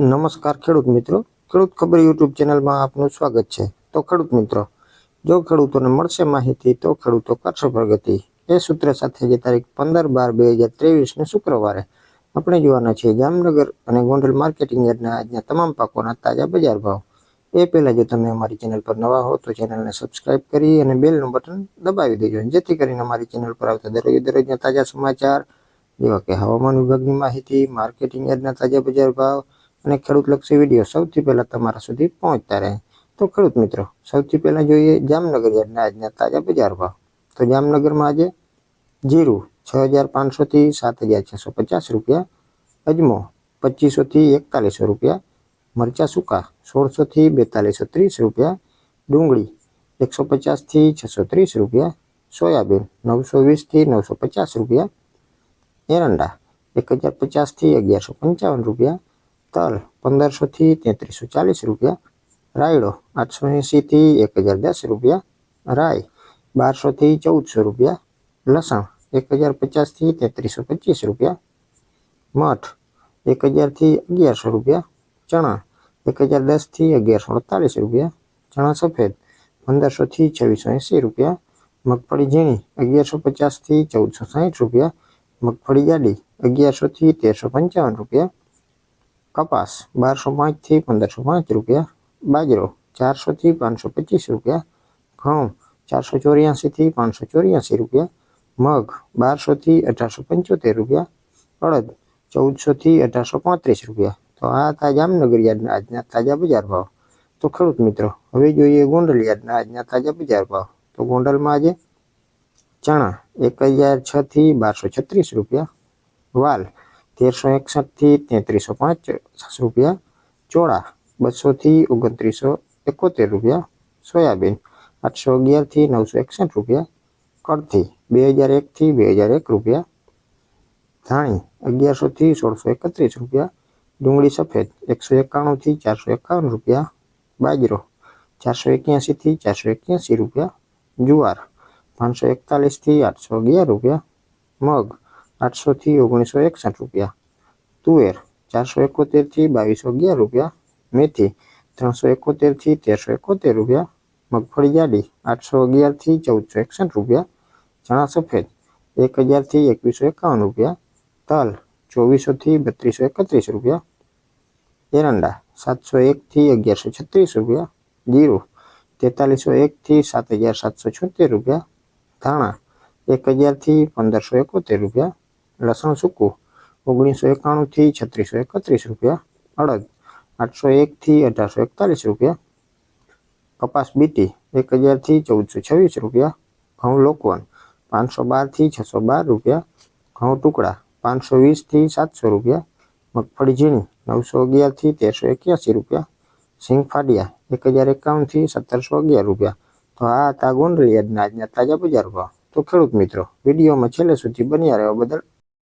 નમસ્કાર ખેડૂત મિત્રો. ખેડૂત ખબર યુટ્યુબ ચેનલમાં આપનું સ્વાગત છે. તો ખેડૂત મિત્રો, જો ખેડૂતોને મળશે માહિતી, તો ખેડૂતો કરશે પ્રગતિ. એ સૂત્ર સાથે જે તારીખ પંદર બાર બે હજાર ત્રેવીસને શુક્રવારે આપણે જોવાના છીએ જામનગર અને ગોંડલ માર્કેટિંગ યાર્ડના આજના તમામ પાકોના તાજા બજાર ભાવ. એ પહેલાં જો તમે અમારી ચેનલ પર નવા હો, તો ચેનલને સબસ્ક્રાઇબ કરી અને બેલનું બટન દબાવી દેજો. જેથી કરીને અમારી ચેનલ પર આવતા દરરોજ દરરોજના તાજા સમાચાર, જેવા કે હવામાન વિભાગની માહિતી, માર્કેટિંગ યાર્ડના તાજા બજાર ભાવ અને ખેડૂતલક્ષી વીડિયો સૌથી પહેલા તમારા સુધી પહોંચતા રહે. તો ખેડૂત મિત્રો, સૌથી પહેલા જોઈએ જામનગર યાર્ડના આજના તાજા બજાર ભાવ. તો જામનગરમાં આજે જીરું છ હજાર પાંચસોથી સાત હજાર છસો પચાસ રૂપિયા, અજમો પચીસોથી એકતાલીસો રૂપિયા, મરચા સૂકા સોળસોથી બેતાલીસો ત્રીસ રૂપિયા, ડુંગળી એકસો પચાસથી છસો ત્રીસ રૂપિયા, સોયાબીન નવસો વીસથી નવસો પચાસ રૂપિયા, એરંડા એક હજાર પચાસથી અગિયારસો પંચાવન રૂપિયા તલ પંદરસોથી તેત્રીસો ચાલીસ રૂપિયા. રાયડો આઠસો એંસીથી એક હજાર દસ રૂપિયા. રાય બારસોથી ચૌદસો રૂપિયા. લસણ એક હજાર પચાસથી તેત્રીસો પચીસ રૂપિયા. મઠ એક હજારથી અગિયારસો રૂપિયા. ચણા એક હજાર દસથી અગિયારસો અડતાલીસ રૂપિયા. ચણા સફેદ પંદરસોથી છવ્વીસો એંસી રૂપિયા. મગફળી ઝીણી અગિયારસો પચાસથી ચૌદસો સાહીઠ રૂપિયા. મગફળી જાડી અગિયારસોથી તેરસો પંચાવન રૂપિયા. કપાસ બારસો પાંચથી પંદરસો પાંચ રૂપિયા, બાજરો ચારસોથી પાંચસો પચીસ રૂપિયા, ઘઉં ચારસો ચોર્યાસીથી પાંચસો ચોર્યાસી રૂપિયા, મગ બારસોથી અઢારસો પંચોતેર રૂપિયા, અડદ ચૌદસોથી અઢારસો પાંત્રીસ રૂપિયા. તો આ હતા જામનગર યાર્ડના આજના તાજા બજાર ભાવ. તો ખેડૂત મિત્રો, હવે જોઈએ ગોંડલ યાર્ડના આજના તાજા બજાર ભાવ. તો ગોંડલમાં આજે ચણા એક હજાર છથી બારસો છત્રીસ રૂપિયા, વાલ તેરસો એકસઠથી તેત્રીસો પાંચ રૂપિયા, ચોળા બસોથી ઓગણત્રીસો એકોતેર રૂપિયા, સોયાબીન આઠસો અગિયારથી નવસો એકસઠ રૂપિયા કડથી બે હજાર એકથી બે હજાર એક રૂપિયા, ધાણી અગિયારસોથી સોળસો એકત્રીસ રૂપિયા, ડુંગળી સફેદ એકસો એકાણુંથી ચારસો એકાવન રૂપિયા, બાજરો ચારસો એક્યાસીથી ચારસો એક્યાસી રૂપિયા, જુવાર પાંચસો એકતાલીસથી આઠસો અગિયાર રૂપિયા, મગ આઠસોથી ઓગણીસો એકસઠ રૂપિયા તુવેર, ચારસો એકોતેરથી બાવીસો અગિયાર રૂપિયા, મેથી, ત્રણસો એકોતેરથી તેરસો એકોતેર રૂપિયા, મગફળી જાડી, આઠસો અગિયારથી ચૌદસો એકસઠ રૂપિયા, ચણા સફેદ, એક હજારથી એકવીસો એકાવન રૂપિયા, તલ ચોવીસોથી બત્રીસો એકત્રીસ રૂપિયા, એરંડા, સાતસો એકથી અગિયારસો છત્રીસ રૂપિયા, જીરું, તેતાલીસો એકથી સાત હજાર સાતસો છોતેર રૂપિયા, ધાણા, એક હજારથી પંદરસો એકોતેર રૂપિયા, લસણ સૂકું ઓગણીસો એકાણુંથી છત્રીસો એકત્રીસ રૂપિયા, અડદ આઠસો એકથી અઢારસો એકતાલીસ રૂપિયા, કપાસ બીટી એક હજારથી ચૌદસો છવ્વીસ રૂપિયા, ઘઉં લોકવન પાંચસો બારથી છસો બાર રૂપિયા, ઘઉં ટુકડા પાંચસો વીસથી સાતસો રૂપિયા, મગફળી ઝીણી નવસો અગિયારથી તેરસો એક્યાસી રૂપિયા, સિંગ ફાડિયા એક હજાર એકાવનથી સત્તરસો અગિયાર રૂપિયા. તો આ હતા ગોંડલિયાદના આજના તાજા બજાર ભાવ. તો ખેડૂત મિત્રો, વિડીયોમાં છેલ્લે સુધી બન્યા રહેવા બદલ